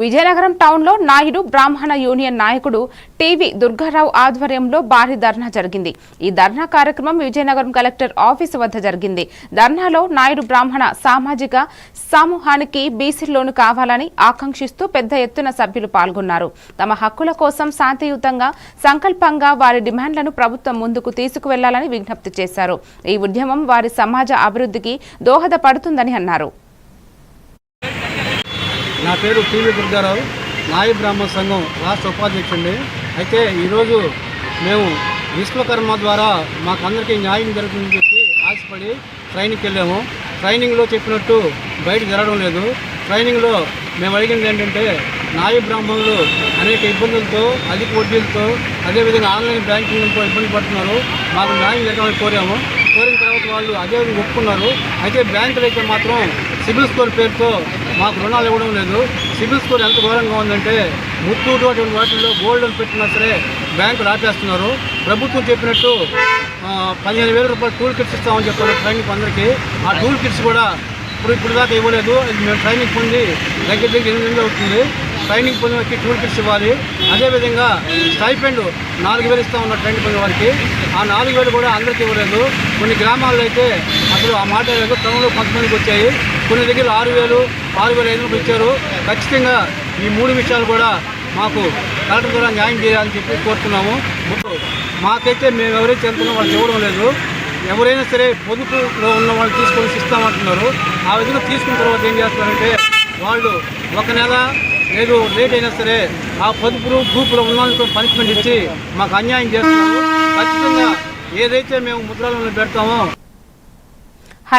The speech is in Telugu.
విజయనగరం టౌన్లో నాయుడు బ్రాహ్మణ యూనియన్ నాయకుడు టీవీ దుర్గారావు ఆధ్వర్యంలో భారీ ధర్నా జరిగింది. ఈ ధర్నా కార్యక్రమం విజయనగరం కలెక్టర్ ఆఫీసు వద్ద జరిగింది. ధర్నాలో నాయుడు బ్రాహ్మణ సామాజిక సమూహానికి బీసీలోను కావాలని ఆకాంక్షిస్తూ పెద్ద ఎత్తున సభ్యులు పాల్గొన్నారు. తమ హక్కుల కోసం శాంతియుతంగా సంకల్పంగా వారి డిమాండ్లను ప్రభుత్వం ముందుకు తీసుకువెళ్ళాలని విజ్ఞప్తి చేశారు. ఈ ఉద్యమం వారి సమాజ అభివృద్ధికి దోహదపడుతుందని అన్నారు. నా పేరు టీవీ దుర్గారావు నాయి బ్రాహ్మణ సంఘం రాష్ట్ర ఉపాధ్యక్షుడిని. అయితే ఈరోజు మేము విశ్వకర్మ ద్వారా మాకందరికీ న్యాయం జరుగుతుందని చెప్పి ఆశపడి ట్రైనింగ్కి వెళ్ళాము. ట్రైనింగ్లో చెప్పినట్టు బయట జరగడం లేదు. ట్రైనింగ్లో మేము అడిగింది ఏంటంటే నాయి బ్రాహ్మణులు అనేక ఇబ్బందులతో అధిక వడ్డీలతో అదేవిధంగా ఆన్లైన్ బ్యాంకింగ్తో ఇబ్బంది పడుతున్నారు. మాకు న్యాయం జరగాలని కోరాము. కోరిన తర్వాత వాళ్ళు అదే విధంగా ఒప్పుకున్నారు. అయితే బ్యాంకులు అయితే మాత్రం సిబిల్ స్కోర్ పేరుతో మాకు రుణాలు ఇవ్వడం లేదు. సిబిల్ స్కోర్ ఎంత ఘోరంగా ఉందంటే ముత్తూరు అటువంటి వాటిల్లో గోల్డ్ లోన్ పెట్టినా సరే బ్యాంకులు ఆపేస్తున్నారు. ప్రభుత్వం చెప్పినట్టు పదిహేను వేల రూపాయలు టూల్ కిట్స్ ఇస్తామని చెప్పారు ట్రైనింగ్ అందరికీ. ఆ టూల్ కిట్స్ కూడా ఇప్పుడు ఇప్పుడు దాకా ఇవ్వలేదు మేము ట్రైనింగ్ పొంది దగ్గర దగ్గర ఎనిమిది నెలలు అవుతుంది. ట్రైనింగ్ పొందిన వారికి టూల్ కిట్స్ ఇవ్వాలి. అదేవిధంగా స్టైపెండ్ నాలుగు వేలు ఇస్తా ఉన్న ట్రైనింగ్ పొందిన వారికి ఆ నాలుగు వేలు కూడా అందరికీ ఇవ్వలేదు. కొన్ని గ్రామాల్లో అయితే అసలు ఆ మాట లేదు. క్రమంలో కొంతమందికి వచ్చాయి. కొన్ని దగ్గర ఆరు వేలు ఆరు వేల ఐదు ఇచ్చారు. ఖచ్చితంగా ఈ మూడు విషయాలు కూడా మాకు కలెక్టర్ ద్వారా న్యాయం చేయాలని చెప్పి కోరుతున్నాము. మాకైతే మేము ఎవరైతే చెందుతున్నాం వాళ్ళు ఇవ్వడం లేదు. ఎవరైనా సరే పొదుపులో ఉన్న వాళ్ళు తీసుకొని ఇస్తామంటున్నారు ఆ విధంగా తీసుకున్న తర్వాత ఏం చేస్తారంటే వాళ్ళు ఒక నెల లేదు లేట్ అయినా సరే ఆ పొదుపులు గ్రూపులో ఉన్న పనిష్మెంట్ ఇచ్చి మాకు అన్యాయం చేస్తున్నారు ఖచ్చితంగా ఏదైతే మేము ముద్రాలను పెడతామో